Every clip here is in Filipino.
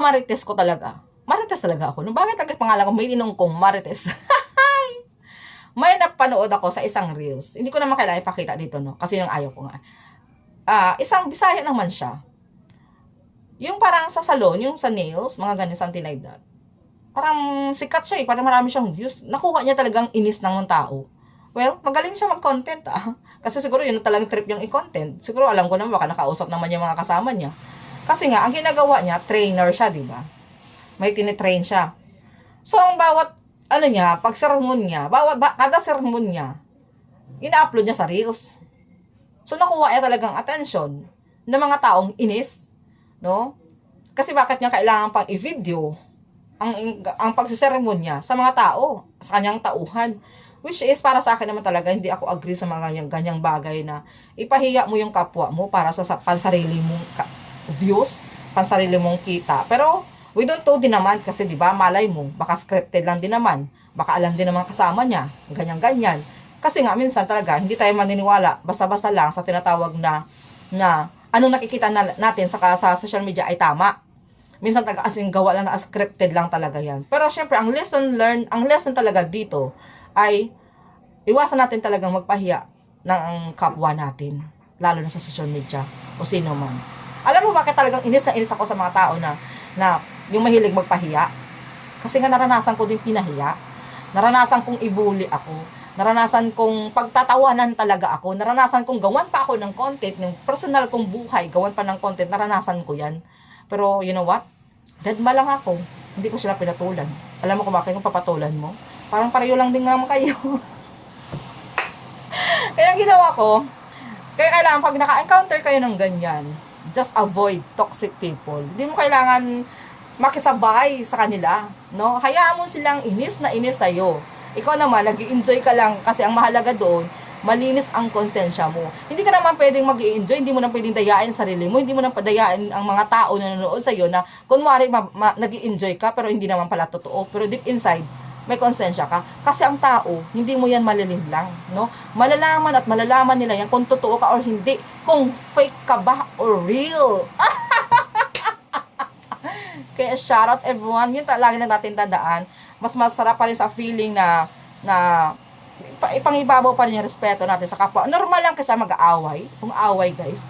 Marites ko talaga. Marites talaga ako. No, bakit agad pangalan ko? May inong kong Marites. may napanood ako sa isang reels. Hindi ko naman kailangan ipakita dito, no? Kasi yung ayaw ko nga. Ah, isang Bisaya naman siya. Yung parang sa salon, yung sa nails, mga ganyan, something like that. Parang sikat siya eh, parang marami siyang views. Nakuha niya talagang inis ng mga tao. Well, magaling siya mag-content ah. Kasi siguro yun na talagang trip yung i-content. Siguro alam ko naman baka nakausap naman yung mga kasama niya. Kasi nga, ang ginagawa niya, trainer siya, di ba? May tinitrain siya. So, ang bawat, ano niya, pag sermon niya, bawat, ba, kada sermon niya, ina-upload niya sa Reels. So, nakuha niya talagang attention ng mga taong inis, no? Kasi bakit niya kailangan pang i-video ang, ang pagsisermon niya sa mga tao, sa kanyang tauhan. Which is, para sa akin naman talaga, hindi ako agree sa mga ganyang, ganyang bagay na ipahiya mo yung kapwa mo para sa, sa pansarili mong views, pansarili mong kita. Pero, we don't know din naman kasi, di ba, malay mo, baka scripted lang din naman. Baka alam din naman kasama niya, ganyan-ganyan. Kasi nga, minsan talaga, hindi tayo maniniwala, basta-basta lang sa tinatawag na, na, anong nakikita na, natin sa, sa social media ay tama minsan taga as in gawa lang na scripted lang talaga yan. Pero syempre, ang lesson learn, ang lesson talaga dito ay iwasan natin talagang magpahiya ng kapwa natin, lalo na sa social media o sino man. Mo bakit talagang inis na inis ako sa mga tao na na yung mahilig magpahiya? Kasi nga naranasan ko din pinahiya. Naranasan kong ibuli ako. Naranasan kong pagtatawanan talaga ako. Naranasan kong gawan pa ako ng content, ng personal kong buhay, gawan pa ng content. Naranasan ko yan. Pero, you know what? Deadma lang ako. Hindi ko sila pinatulan. Alam mo kung bakit kung papatulan mo? Parang pareho lang din naman kayo. kaya ginawa ko, kaya kailangan pag naka-encounter kayo ng ganyan, just avoid toxic people. Hindi mo kailangan makisabay sa kanila, no? Hayaan mo silang inis na inis sa'yo. Ikaw naman, nag enjoy ka lang kasi ang mahalaga doon, malinis ang konsensya mo. Hindi ka naman pwedeng mag enjoy hindi mo na pwedeng dayain sarili mo, hindi mo na padayain ang mga tao na nanonood sa'yo na kunwari ma- ma- nag enjoy ka pero hindi naman pala totoo. Pero deep inside, may konsensya ka. Kasi ang tao, hindi mo yan malilim lang, no? Malalaman at malalaman nila yan kung totoo ka or hindi, kung fake ka ba or real. Kaya shoutout everyone, yun talaga na natin tandaan. Mas masarap pa rin sa feeling na na ipa- ipangibabaw pa rin yung respeto natin sa kapwa. Normal lang kasi mag-aaway. Kung away guys,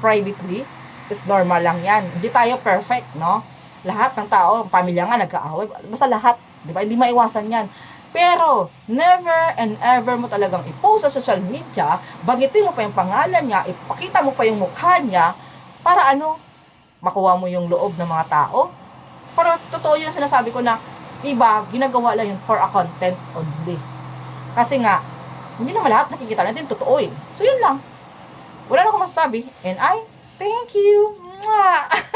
privately, is normal lang yan. Hindi tayo perfect, no? Lahat ng tao, pamilya nga nag-aaway. Basta lahat, di ba? Hindi maiwasan yan. Pero, never and ever mo talagang i-post sa social media, bagitin mo pa yung pangalan niya, ipakita mo pa yung mukha niya, para ano, makuha mo yung loob ng mga tao. Pero totoo yung sinasabi ko na iba, ginagawa lang yun for a content only. Kasi nga, hindi naman lahat nakikita natin totoo eh. So yun lang. Wala na akong masasabi. And I, thank you. Mwah!